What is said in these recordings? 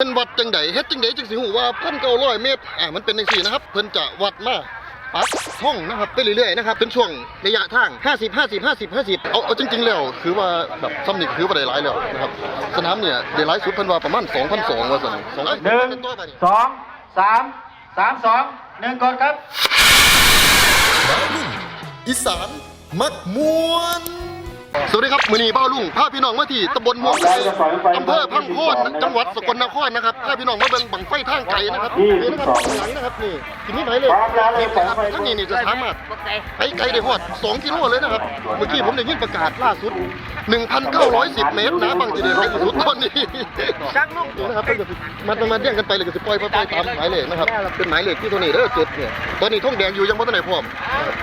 เป็นวัดจังไดเฮ็ดจังไดจังสิฮู้ว่า1,900เมตรอ่ามันเป็นจังซี่นะครับ เพิ่นจะวัดมาปักห้องนะครับไปเรื่อยๆนะครับเป็นช่วงระยะทาง 50 50 50 50 เอาเอาจริง ๆ แล้วคือว่าแบบซ้ำนี่คือบ่ได้หลายแล้วนะครับสนามเนี่ยได้หลายสุดเพิ่นว่าประมาณ2,200ว่าซั่น2หนึ่งสองสามสามสองหนึ่งกดครับอีสานมักมวน สวัสดีครับมือนี้บ้าวลุงพาพี่น้องมาที่ตำบลม่วงอำเภอพังโคนจังหวัดสกลนครนะครับพาพี่น้องมาเบิ่งบังไฟทางไกลนะครับนี่นะครับข้างหลังนะครับนี่ที่นี่ไหนเลยนี่นะครับทั้งนี้นี่จะสามารถไปไกลได้ฮอด2กิโลเลยนะครับ เมื่อกี้ผมได้ยินประกาศล่าสุด 1,910 เมตรนะบางทีเดียวไกลที่สุดตอนนี้ชักลูกนะครับเพิ่นก็สิมันมันมาเรียงกันไปเลยก็สิปล่อยไปไปตามหมายเลขนะครับเป็นหมายเลขที่ตัวนี้เด้อจุดเนี่ยตอนนี้ท่งแดงอยู่ยังบ่ทันได้พร้อม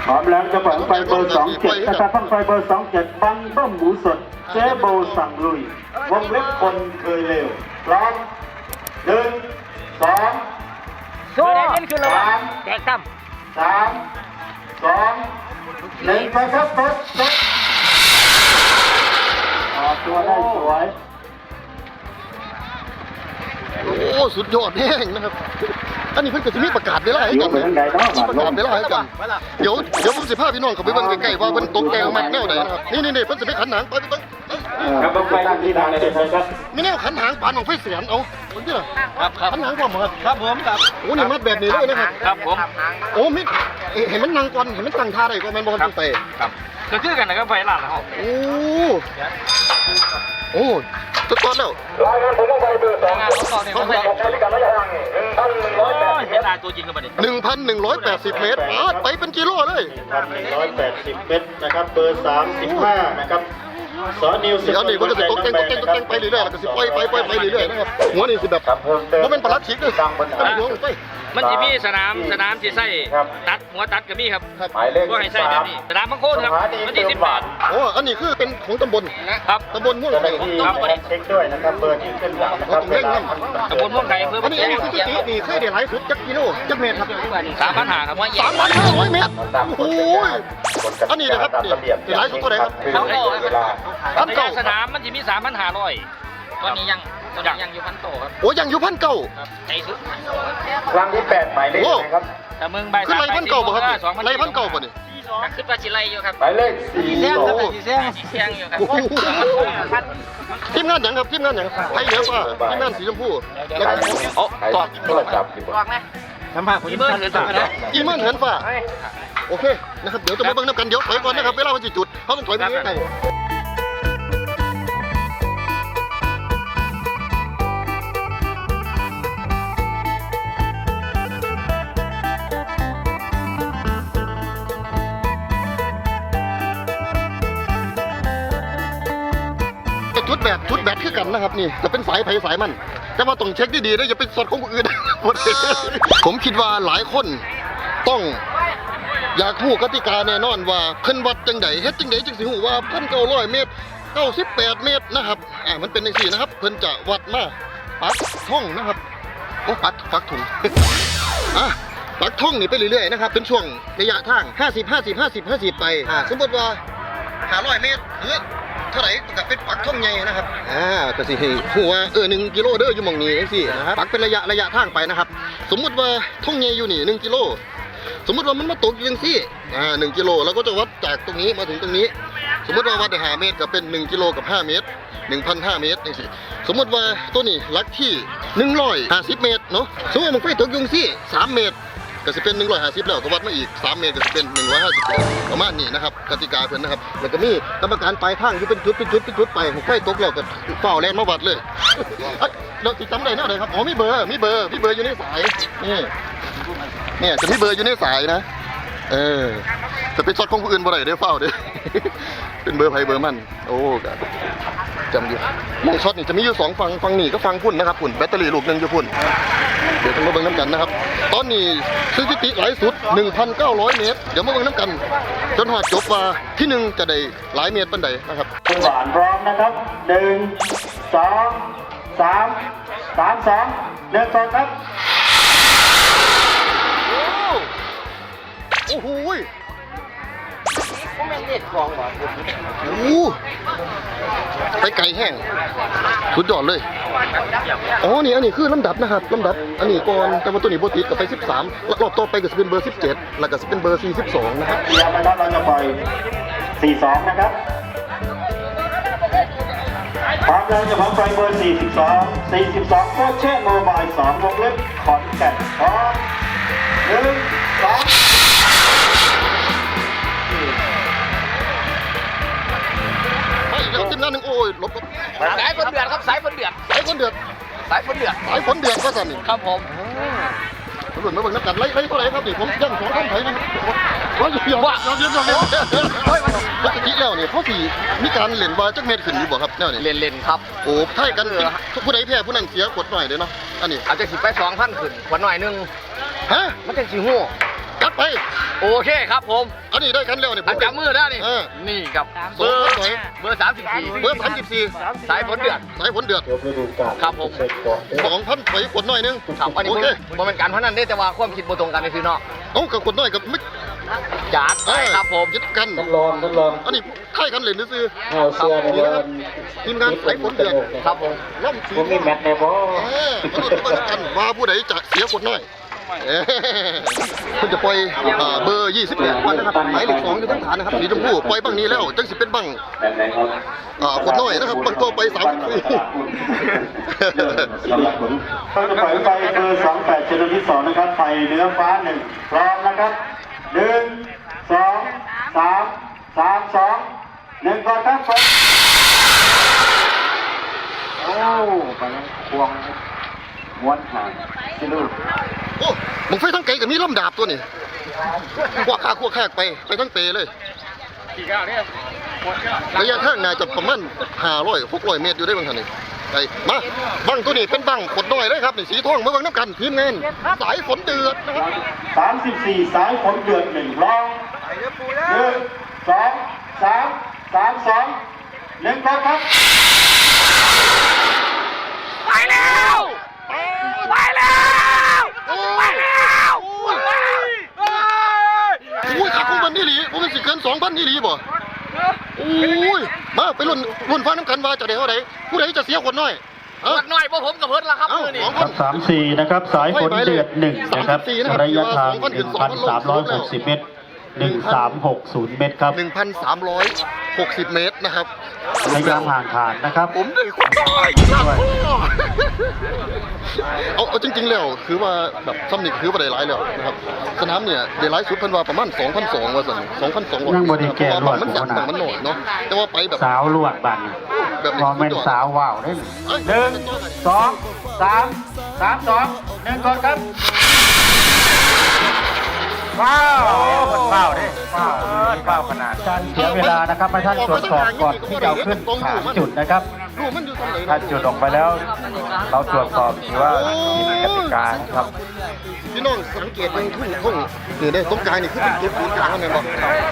พร้อมแล้วจะเปิดไฟเบอร์สองเจ็ดนะครับฟังไฟเบอร์สองเจ็ดบังเบิ้มหมูสดเจ๊โบสั่งลุยวงเล็บคนเคยเร็วพร้อมหนึ่งสองโซ่เล่นขึ้นแล้วสามแจกตั้มสามสองหนึ่งไปครับกดกดออกตัวได้สวย สุดยอดแห้งนะครับ อันนี้เพิ่นก็จะมีประกาศเวลาให้กันไปทางไหนเนาะมีประกาศเวลาให้กัน เดี๋ยวเดี๋ยวผมสิพาพี่น้องเข้าไปเบิ่งใกล้ๆว่าเพิ่นตกแต่งมักแนวใดนะครับ นี่นี่ๆเพิ่นสิไปขันหางไปไปไปครับต้องไปที่ทางเลยครับมีแนวขันหางปานของไฟเสียนเอา เพิ่นที่ล่ะครับครับขันหางพร้อมบ่ครับครับผมครับโอ้นี่มัดแบบนี้เลยนะครับครับผมโอ้มิเอ๊ะเห็นมันนั่งก่อนเห็นมันตั้งท่าได้ก่อนแม่นบ่ครับตั้งแต่ครับก็คือกันนะครับไฟหลานนะครับโอ้โอ้สุดยอดแล้วงานเขาต่อเนี่ยเขาใส่โอ้ยเห็นลายตัวจริงกันปะเนี่ย1,180เมตรปาดไปเป็นกิโลเลย1,180เมตรนะครับเบอร์35นะครับ สอนิวเดี๋ยวนี่มันก็จะตกแต่งตกแต่งตกแต่งไปเรื่อยๆแล้วก็สิปล่อยไปปล่อยไปเรื่อยๆนะครับหัวนี่สิแบบครับเพิ่มเติมบ่เป็นปลัดชิกเลยเป็นหัวลงไป มันจะมีสนามสนามที่ใส่ตัดหัวตัดก็มีครับครับหมายเลขก็ให้ใส่แบบนี้สนามพังโคนครับวันที่สิบแปดโอ้อันนี้คือเป็นของตำบลครับตำบลม่วงเจ้าหไทน้ายที่เช็คด้วยนะครับเบอร์ที่ขึ้นหลังนะครับต้องเร่งครับตำบลม่วงไก่อำเพื่ออันนี้อันนี้คือสตินี่เคยได้หลายสุดจักกิโลจักเมตรครับสามพันหาครับว่าสามพันห้าร้อยเมตรโอ้ย อันนี้นะครับนี่ได้หลายสุดเท่าไหร่ครับพันโตเวลาพันระเก้ายะสนามมันจะมีสามพันห้าร้อยตอนนี้ยังตอนนี้ยังอยู่พันโตครับโอ้ยังอยู่พันเก้าครับใจสุดครั้งที่8หมายเลขนะครับแต่เมืองใบคือไรพันเก้าบ่ครับสองพันไรพันเก้าบ่นี่ขึ้นปลาชิไลอยู่ครับหมายเลขโอ้4สีแซงสีแซงอยู่ครับโอ้โหทีมงานหยังครับทีมงานหยังไทยเหนือฟ้าทีมงานสีชมพูแล้วก็โอ้ตอบโทรศัพท์ดีกว่าสัมภาษณ์ผมเบิร์ดเลยสัมภาษณ์นะอีเมนเหินฟ้า โอเคนะครับเดี๋ยวจะมาเบิ่งน้ำกันเดี๋ยวถอยก่อนนะครับเวลามันสิจุดเขาต้องถอยไปใกล้ๆชุดแบบชุดแบบคือกันนะครับนี่จะเป็นสายไผสายมัน แต่ว่าต้องเช็คดีๆนะอย่าเป็นสดของผู้อื่นผมคิดว่าหลายคนต้อง อยากรู้กติกาแน่นอนว่าเพิ่นวัดจังไดเฮ็ดจังไดจังสิฮู้ว่า1,900เมตร98เมตรนะครับอ่ามันเป็นจังซี่นะครับ เพิ่นจะวัดมาปักท่องนะครับโอ้ปักปักถุงอะปักท่องนี่ไปเรื่อยๆนะครับเป็นช่วงระยะทาง 50 50 50 50 ไปอ่าสมมติว่า500เมตรหรือเท่าไหร่ก็เป็นปักท่องใหญ่นะครับอ่าก็สิห้ฮู้ว่าเออ1กิโลเด้ออยู่หม่องนี้จังซี่นะครับปักเป็นระยะระยะทางไปนะครับ สมมติว่าท่องใหญ่อยู่นี่1กิโล สมมติว่ามันมาตกอยู่จังซี่อ่า1กิโลเราก็จะวัดจากตรงนี้มาถึงตรงนี้ สมมติว่าวัดได้5เมตรก็เป็น1กิโลกับ5เมตร1,005เมตรจังซี่สิสมมติว่าตัวนี้ลักที่150 เมตรเนาะสมมติว่ามันไฟตกยู่จังซี่3เมตรก็จะเป็น 150 แล้วก็วัดมาอีก 3 เมตรก็จะเป็น 150ประมาณนี้นะครับกติกาเพิ่อนนะครับ แล้วก็มีกรรมการปลายทางอยู่เป็นจุดเป็นจุดเป็นจุดไปไฟตกแล้วก็เฝ้าแลนมาวัดเลยเอ้ยเราติดจำได้แน่เลยครับอ๋อมีเบอร์มีเบอร์มีเบอร์อยู่ในสายนี่ เนี่ยจะมีเบอร์อยู่ในสายนะ เออจะเป็นช็อตของผู้อื่นบ่ได้เด้อเฝ้าเด้อเป็นเบอร์ไผเบอร์มัน โอ้กจำอยู่มองช็อตนี่จะมีอยู่สองฝั่งฝั่งนี่ก็ฝั่งพุ่นนะครับพุ่นแบตเตอรี่ลูกหนึ่งอยู่พุ่นเดี๋ยวจะมาเบิ่งน้ำกันนะครับ ตอนนี้สถิติหลายสุด 1,900 เมตร เดี๋ยวมาเบิ่งน้ำกัน จนหอดจบว่าที่หนึ่งจะได้หลายเมตรปันใดนะครับหวานพร้อมนะครับหนึ่งสองสามสามสองหนึ่งกดครับ โอ้โหพวแม่งเด็ดกองว่ะโอ้ไปไก่แห้งสุดยอดเลยอ๋อนี่อันนี้คือลำดับนะครับลำดับ อันนี้ก่อนแต่ว่าตัวนี้โบติดกับไป 13แล้วรอบต่อไปก็จะเป็นเบอร์ 17 แล้วก็จะเป็นเบอร์ 42 นะครับเรียวนะครับเราจะไปล่อย 42 นะครับพร้อมแล้วจะพร้อมไปเบอร์ 42 42โคเช่โมบาย2วงเล็บขอนแก่นพร้อม1 2 อีกแล้วทีมงานหนึ่งโอ้ยลบลบสายฝนเดือดครับสายฝนเดือดสายฝนเดือดสายฝนเดือดสายฝนเดือดก็สั่นนี่ครับผมตำรวจมาเบิ่งนักกันไล่ไล่เท่าไหร่ครับนี่ผมยังสองท่านไทยนะครับว่าอยู่ยอมยอมยอมยอมยอมปกติแล้วเนี่ยเขาสี่มีการเล่นว่าจักเม็ดขึ้นอยู่บ่ครับแนวนี้เล่นเล่นครับโอ้ไทยกันผู้ใดแพ้ผู้นั้นเสียกดหน่อยเด้อเนาะอันนี้อาจจะสิไปสองพันขึ้นขวัญหน่อยหนึงฮะมันจะสิหู้กัด ไปโอเคครับผมอันนี้ได้กันแล้วเนี่ยอันจับมือได้นี่เออ นี่ครับสเบอองร์พันหน่อยเบอร์สามสิบสี่เบอร์สามสิบสี่สายฝนเดือดสายฝนเดือดครับผมสองพันไปกดหน่อยนึงครับอันนี้โอมันเคมันเป็นการพนันได้แต่ว่าความคิดบ่ตรงกันในซื้อเนาะเอ้ากับกดหน่อยกับไม่จัดไปครับผมยึดกันทดลองทดลองอันนี้ไทยกันเล่นซื้อเอาเสื้อในวันทีมงานสายฝนเดือดครับผมล่มสีผมมีแมตช์ในบอเออมาดูเบิ่งกันว่าผู้ใดจะเสียกดหน่อยเอ้ คุณจะปล่อยอ่าเบอร์28วันนะครับหมายเลขสองอยู่ทั้งฐานนะครับสีชมพูปล่อยบังนี้แล้วจังสิเป็นบังแบบไหนครับอ่ากดหน่อยนะครับบังต่อไปสามสิบสี่เราจะปล่อยไฟเบอร์28ชนิดที่2นะครับไฟเนื้อฟ้าหนึ่งพร้อมนะครับหนึ่งสองสามสามสองหนึ่งก่อนครับไฟโอ้ไปควงม้วนหางสิลูก โอ้มึงไฟทั้งไกลกับมีลำดาบตัวนี่กวักขาขวกแขกไปไปทั้งเปเลยกี่ก้าวเนี่ยระยะทางน่าจะประมาณ500 600เมตรอยู่ได้บางท่านนี่ไอ้มาบังตัวนี้เป็นบังกดน้อยเลยครับนี่สีทองมาบังน้ำกันทีมงานสายฝนเดือดนะครับสามสิบสี่สายฝนเดือดหนึ่งร้องหนึ่งสองสามสามสองหนึ่งก่อนครับไปแล้วไปแล้ว โอ้ ไปแล้วเฮ้ย โอ้ยขาของมันนี่หลีผมเป็นสิเกิน2,000นี่หลีบ่โอ้ยมาไปรุ่นรุ่นฟ้าน้ำกันว่าจะได้เท่าไหร่ผู้ใดจะเสียคนน้อยปเอ้าวดหน่อยพวกผมกับเพิ่นละครับเอ้ามือนี่สองคพัรันบสามสี่นะครับ สายฝนเดือดหนึ่งนะครับ34นะครับระยะทาง2,000หนึ่งพันสามร้อยหกสิบเมตรหนึ่งสามหกศูนย์เมตรครับ1,360เมตรนะครับระยะห่างขาดนะครับ ผมได้ คนน้อยลาพ่อเอาเอาจริงๆแล้วคือว่าแบบซ้ำนี่คือว่าได้หลายแล้วนะครับสนามเนี่ยได้หลายสุดเพิ่นว่าประมาณ2,200ว่าซั่น2,200ยังบ่ได้แก้รวดมันสั่นมันน้อยเนาะแต่ว่าไปแบบสาวลวดบันแบบพอเป็นสาวว่าวได้เอ้ยหนึ่งสองสามสามสองหนึ่งก่อนครับว้าวมันว้าวดิว้าวว้าวขนาด การเสียเวลานะครับให้ท่านตรวจสอบก่อนที่จะเอาขึ้นฐานจุดนะครับ รูปมันอยู่ตรงไหนถ้าจุดออกไปแล้ว เราตรวจสอบถือว่าผิดกติกานะครับพี่น้องสังเกตมันทุ่งทุ่งนี่ได้ตรงกลางนี่คือเป็นจุดศูนย์กลางนั่นบ่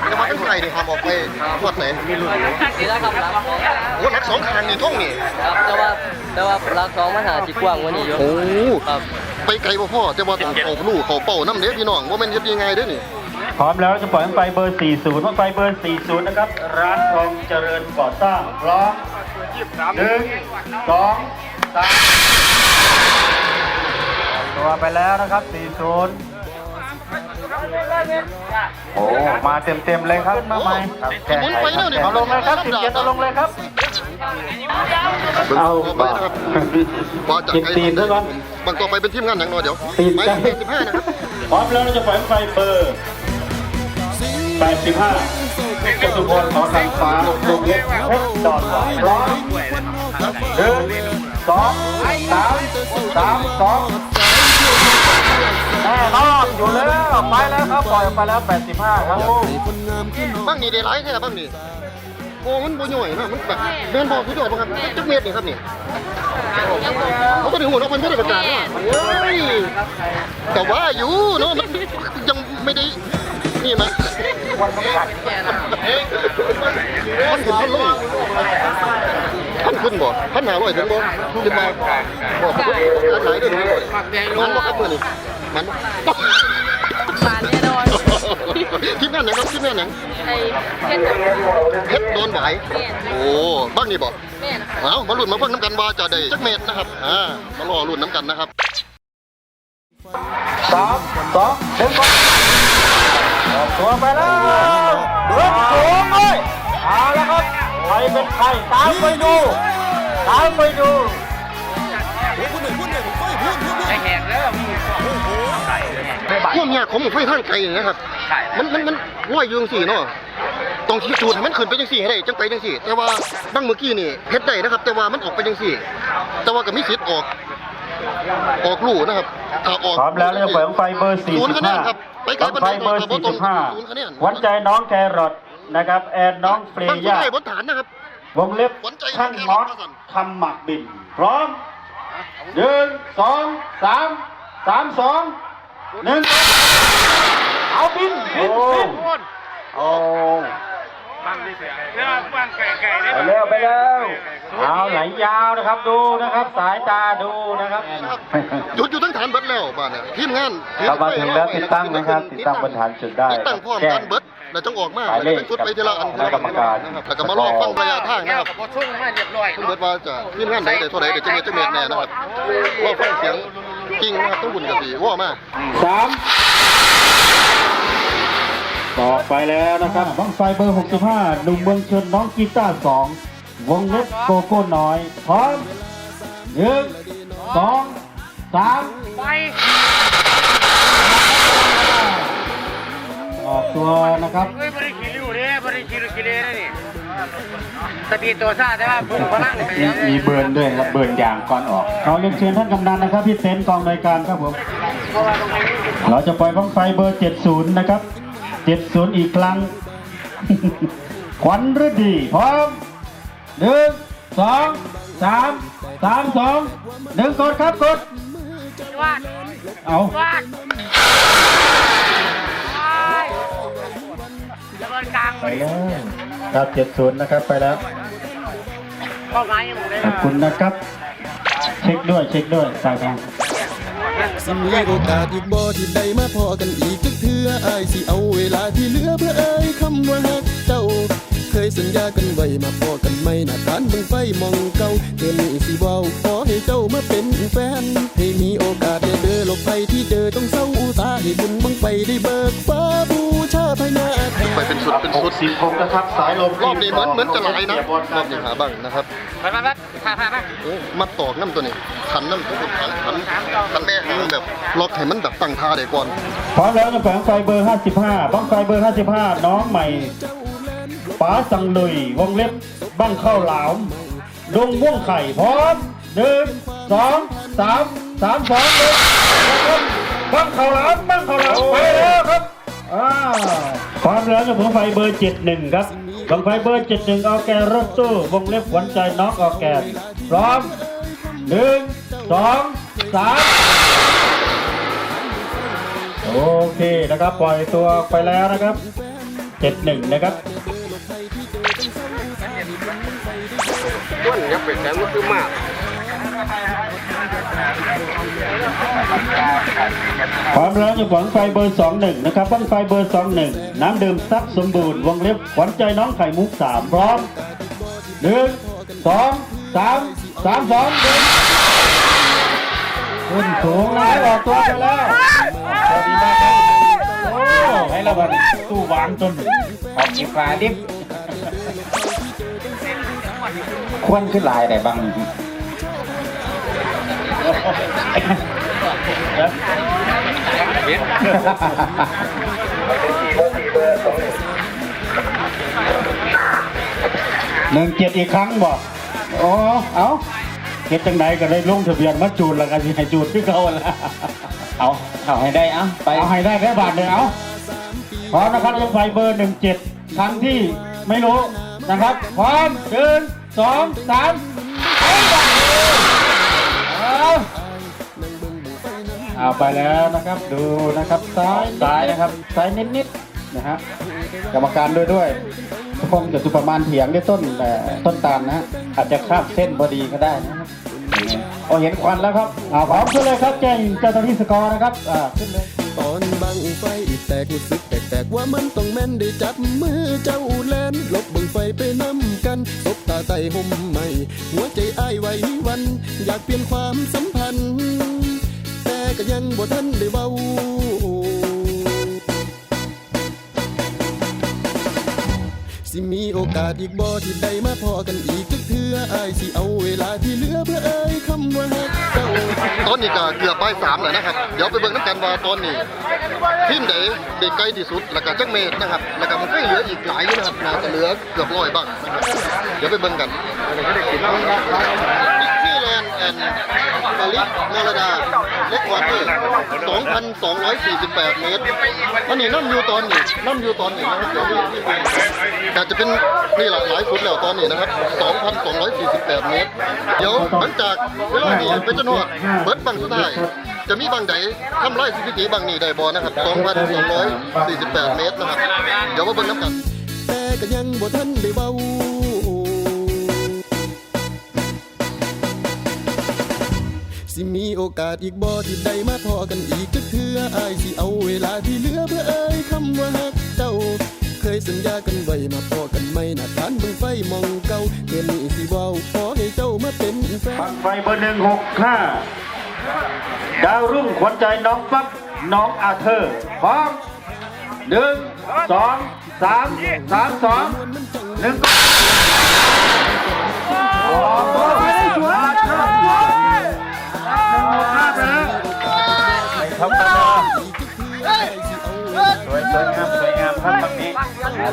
แต่ว่าข้างในนี่ห้ามออกไปทวดไหนนี่แล้วครับรักโอ้นักสองทางนี่ท่องนี่ครับแต่ว่าแต่ว่ารักสองมันหาจิกว้างกว่านี้อยู่โอ้ครับไปไกลบ่พ่อแต่ว่าต้องเอาลูกเขาเป้าน้ำเด้พี่น้องว่ามันเฮ็ดยังไงเด้อนี่พร้อมแล้วจะปล่อยไฟเบอร์ 40ไฟเบอร์ 40 นะครับ ร้านทองเจริญก่อสร้างพร้อม หนึ่งสองสามตัวไปแล้วนะครับ 40 โอ้มาเต็มๆเลยครับมาใหม่ครับแก้ไขครับเอาลงเลยครับ17เอาลงเลยครับ เอาไปนะครับว่าจากไกลตีนๆซะก่อนบางต่อไปเป็นทีมงานหนังหน่อยเดี๋ยวตีนหมายจ้ะเลข15นะครับพร้อมแล้วเราจะปล่อยไฟเบอร์85จ ตุพรขอทางฟ้าลูกเล็กเพชรดอนหวายพร้อมหนึ่งสองสามสามสองแน่นอนอยู่แล้วไปแล้วครับปล่อยออกไปแล้ว 85 ครับบ้างนี่ได้หลายแท้บ้างนี่โอ้มันบ่ย่อยนะมันแบบแม่นบ่สุดยอดบ่ครับจักเม็ดนี่ครับนี่เขาก็ถึงหัวเนาะมันบ่ได้ประกาศว่าเฮ้ยแต่ว่าอยู่เนาะมันยังไม่ได้นี่นะ วันต้องกัดพันขึ้นพันลงพันขึ้นบ่พันหาร้อยถึงบ่ขึ้นมาบ่ผมก็ขายได้หนึ่งร้อยมันบ่ครับมื้อนี้มันบ่ผ่านแน่นอนทีมงานานไหนครับทีมงานไหนไอ้เพชรโดนไหวโอ้บ้างนี่บอกแม่นะคเอามาลุ้นมาเพิ่งน้ำกันว่าจะได้จักเม็ดนะครับอ่ามารอลุ้นน้ำกันนะครับสามสองหนึ่งก่อน ออกตัวไปแล้วรถสูงเลยเอาละครับใครเป็นใครตามไปดูตามไปดูพวกเนี่ยของผมไฟทางไกลอย่างเงี้ยครับมันมันมันลอยอยู่จังสี่เนาะต้องชี้จูดให้มันขึ้นไปจังสี่ให้ได้จังไปจังสี่ แต่ว่าบางเมื่อกี้นี่เฮ็ดได้นะครับ แต่ว่ามันออกไปจังสี่ แต่ว่าก็มีสิทธิ์ออก ออกลู่นะครับถ้าออกพร้อมแล้วเรื่องเปิดไฟเบอร์ศูนย์คะแนนครับไปไกล45ไฟเบอร์ศูนย์คะแนน45 วันใจน้องแครอทนะครับ แอนน้องเฟรตั้งย่าได้บนฐานนะครับ วงเล็บหวานใจท่านน้มองอแคสรอทคำหมักบิน พร้อมหนึ่งสองสามสามสองหนึ่งเอาบินบินบินโอ้ ไปเร็วไปเร็วเอาไหลยาวนะครับดูนะครับ สายตาดูนะครับหยุดอยู่ทั้งฐานเบิดแล้วบ้านเนี่ยทีมงานครับมาถึงแล้วติดตั้งนะครับ ติดตั้งบนฐานจุดได้ติดตั้งพร้อมแจ้กังนเบิดแล้วต้องออกมาหมายเลขเป็นชุดไปทีละอันคณะกรรมการนะครับแล้วก็มารอฟังระยะทางนะครับพอช่วงมาเรียบร้อยเพิ่งเบิดว่าจะทีมงานไหนได้เท่าไหร่เดี๋ยวจะมีจะเมียแน่นะครับรอฟังเสียงจริงนะครับต้องบุญกับสีว่ามาสาม ต่อไปแล้วนะครับบ้องไฟเบอร์ 65หนุ่มเมืองชนน้องกีตาร์สองวงเล็บโกโก้น้อย พร้อมหนึ่งสองสามไปออกตัวนะครับเฮ้ยบริขีริ้วเด้บริขีริ้วกิเลสนี่สปีดตัวซาแต่ว่าพุ่งพลังเนี่ยมีมีเบิร์นด้วยครับเบิร์นยางก่อนออกเราเรียนเชิญท่านกำนันนะครับพี่เต็นท์กองรายการครับผมเราจะปล่อยบ้องไฟเบอร์ 70 นะครับ 70อีกครั้ง ขวัญฤดีพร้อมหนึ่งสองสามสามสองหนึ่งกดครับกดวาดเอาวาดระเบิดกลางไปแล้วครับ70นะครับไปแล้วเข้าไม้ยังหมดเลยขอบคุณนะครับ เช็คด้วยเช็คด้วยสายทาง สิมีโอกาสอีกบ่ที่ได้มาพอกันอีกจักเทื่ออายสิเอาเวลาที่เหลือเพื่อเอ่ยคำว่าฮักเจ้า เคยสัญญากันไว้มาพอกันไม่หน้าทานบังไฟมองเก่าเธอนี้สิเว้าขอให้เจ้ามาเป็นแฟน ให้มีโอกาสได้เดินหลบไปที่เดินต้องเศร้าอุตสาห์ให้บุญบังไฟได้เบิกฟ้าบูชาภายหน้าแทนไปเป็นสุดเป็นสุด66นะครับสายลมรอบนี้เหมือนเหมือนจะไหลนะรอบนี้หาบ้างนะครับไปไปไปพาพาไปโอ้มัดตอกน้ำตัวนี้ขันน้ำตัวนี้ขันขันขันแม่ขันแบบล็อกให้มันแบบตั้งท่าได้ก่อนพร้อมแล้วนะแผงไฟเบอร์ 55บ้องไฟเบอร์ 55 น้องใหม่ป๋าสังลุยวงเล็บบ้างข้าวหลามดงม่วงไข่พร้อมหนึ่งสองสามสามสองหนึ่งนะครับบ้างข้าวหลามบ้างข้าวหลามไปแล้วครับอ่าพร้อมแล้วนะผมไฟเบอร์ 71 ครับบังไฟเบอร์ 71เอาแกรถตู้วงเล็บขวัญใจน้องออกแกนพร้อมหนึ่งสองสาม โอเคนะครับปล่อยตัวไปแล้วนะครับเจ็ดหนึ่งนะครับต้นยับเป็นแสนมันคือมากพร้อมแล้วจะหวังไฟเบอร์สองหนึ่งนะครับบ้างไฟเบอร์สองหนึ่งน้ำดื่มซักสมบูรณ์วงเล็บขวัญใจน้องไข่มุกสามพร้อมหนึ่งสองสามสามสองหนึ่งขึ้นสูงแล้วออกตัวไปแล้ว ให้ระวังตู้วางจนออกกีฟ้าดิบควนขึ้นลายไหนบ้างหนึ่งเจ็ดอีกครั้งบอกอ๋อเอาเก็ดจังไหนก็ได้ลงทะเบียนมาจูนแล้วกันสิให้จูนที่เขาละเอาเอาให้ได้เอาไปเอาให้ได้แค่บาทเดียวเอา พร้อมนะครับยังไฟเบอร์หนึ่งเจ็ดครั้งที่ไม่รู้นะครับพร้อมเดินสองสามเอาเอาไปแล้วนะครับดูนะครับซ้ายซ้ายนะครับซ้ายนิดๆนะฮะกรรมการด้วยด้วยคงจะสุประมาณเถียงด้วยต้นแต่ต้นตาลนะฮะอาจจะข้ามเส้นพอดีก็ได้นะครับโอ้เห็นควันแล้วครับอ่าพร้อมขึ้นเลยครับแจ้งเจ้าหน้าที่สกอร์นะครับอ่าขึ้นเลยตอนบังไฟแตกรู้สึก แต่ว่ามันต้องแม่นได้จับมือเจ้าแลนลบบิ่งไฟไปน้ำกันตบตาไต่ห่มใหม่ หัวใจอ้ายไหวหวัน อยากเปลี่ยนความสัมพันธ์ แต่ก็ยังบ่ทันได้เบาสิมีโอกาสอีกบ่ที่ได้มาพอกันอีกจักเทื่ออายสิเอาเวลาที่เหลือเพื่อเอ่ย นี่ก็เกือบไปสามเลยนะครับ เดี๋ยวไปเบิ่งน้ำกันว่าตอนนี้ทีมไหนเด็กไกลที่สุด แล้วก็จักเมตรนะครับ แล้วก็มันก็เหลืออีกหลายอยู่นะครับน่าจะเหลือเกือบร้อยบ้างนะครับเดี๋ยวไปเบิ่งกันที่แลนด์แอนปาริสมอลดา เล็กวอเตอร์2,248 เมตรอันนี้น้ำอยู่ตอนนี้น้ำอยู่ตอนนี้นะครับเดี๋ยวนี่นี่แต่จะเป็นนี่หละหลายสุดแล้วตอนนี้นะครับ 2,248 เมตร เดี๋ยวหลังจากเวลานี้ไปจนฮอดเบิร์ดบังสุดท้ายจะมีบางใดทำลายสถิติบางนี้ได้บ่นะครับ 2,248 เมตรนะครับ เดี๋ยวมาเบิ่งน้ำกันแต่ก็ยังบ่ทันได้เบา สิมีโอกาสอีกบ่ที่ได้มาพอกันอีกจักเทื่ออายสิเอาเวลาที่เหลือเพื่อเอ่ยคำว่าฮักเจ้า เคยสัญญากันไว้มาพอกันไหม่นาทานเบิ่งไฟมองเก่าเพื่อนี้สิเว้าขอให้เจ้ามาเป็นแฟนบังไฟเบอร์หนึ่งหกห้าดาวรุ่งขวัญใจน้องปั๊บน้องอาเธอร์พร้อมหนึ่งสองสามสามสองหนึ่งโอ้โห ไม่ธรรมสวยสวยงามสวยงามครับแบบนี้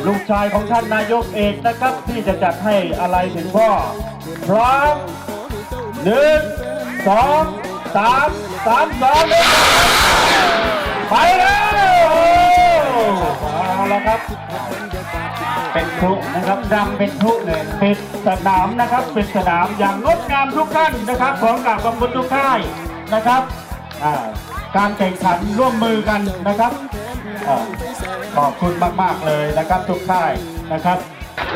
ลูกชายของท่านนายกเอกนะครับที่จะจัดให้อะไรถึงพ่อ พร้อมหนึ่งสองสามสามสองไปแล้วเอาละครับ เป็นพลุนะครับดังเป็นพลุเลยเป็นสนามนะครับเป็นสนามอย่างงดงามทุกท่านนะครับ ของกับขอบคุณทุกท่ายนะครับอ่า การแข่งขันร่วมมือกันนะครับขอบคุณมาก ๆ เลยนะครับทุกท่ายนะครับ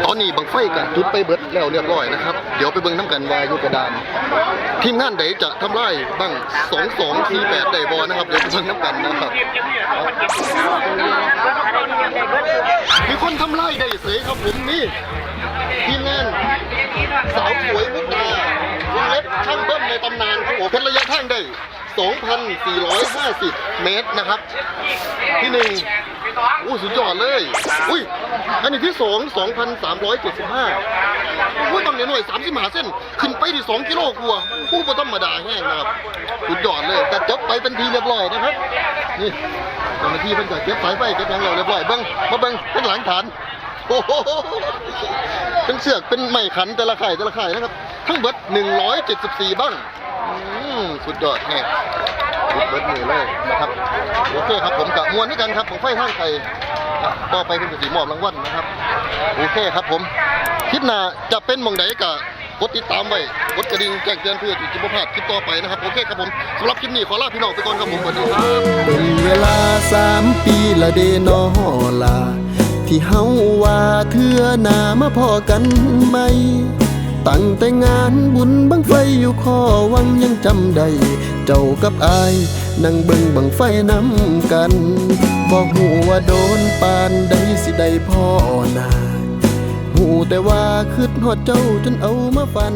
ตอนนี้บังไฟกับจุดไปเบิดแล้วเรียบร้อยนะครับ เดี๋ยวไปเบิ่งน้ำกันวายู่กระดาน ทีมงานใดจะทำลายบ้าง2 2 4 8ได้บ่นะครับ เดี๋ยวไปเบิ่งน้ำกันนะครับ มีคนทำลายได้เสยครับผมนี่ทีมงานสาวสวยมุกดาวงเล็บช่างเบิ้มในตำนานของผมเพชรระยะทางได้ 2,450 เมตรนะครับ ที่หนึ่งอู้สุดยอดเลย อุ้ย อันนี้ที่สอง2,375อุ้ยตอนนี้หน่วย35เส้น ขึ้นไปที่ 2 กิโลกว่าผู้บ่ธรรมดาแห้งนะครับ สุดยอดเลย แต่จบไปเป็นทีเรียบร้อยนะครับ นี่เจ้าหน้าที่เพิ่นก็เก็บสายไฟเก็บหยังแล้วเรียบร้อยเบิ่งมาเบิ่งเป็นหลังฐานโอ้โหเป็นเสือกเป็นไม้ขันแต่ละไข่แต่ละไข่นะครับ ทั้งเบิด174 บ้าง สุดยอดแน่สุดเบิดมือเลยนะครับโอเคครับผมกับมวลด้วยกันครับผมไฟท่างไข่ต่อไปเป็นสีมอบรางวัลนะครับโอเคครับผมคลิปหน้าจะเป็นมองใดกะกดติดตามไว้กดกระดิ่งแจ้งเตือนเพื่อที่จะไม่พลาดคลิปต่อไปนะครับโอเคครับผมสำหรับคลิปนี้ขอลาพี่น้องไปก่อนครับผมสวัสดีครับเป็นเวลาสามปีละเดนอลาที่เฮาว่าเทือหนามาพอกันไหม ตั้งแต่งานบุญบังไฟอยู่ข้อวังยังจำได้เจ้ากับอาย นั่งเบิ่งบังไฟน้ำกันบอกหูว่าโดนปานใดสิใดพ่อนาหูแต่ว่าคืดหอดเจ้าจนเอามาฟัน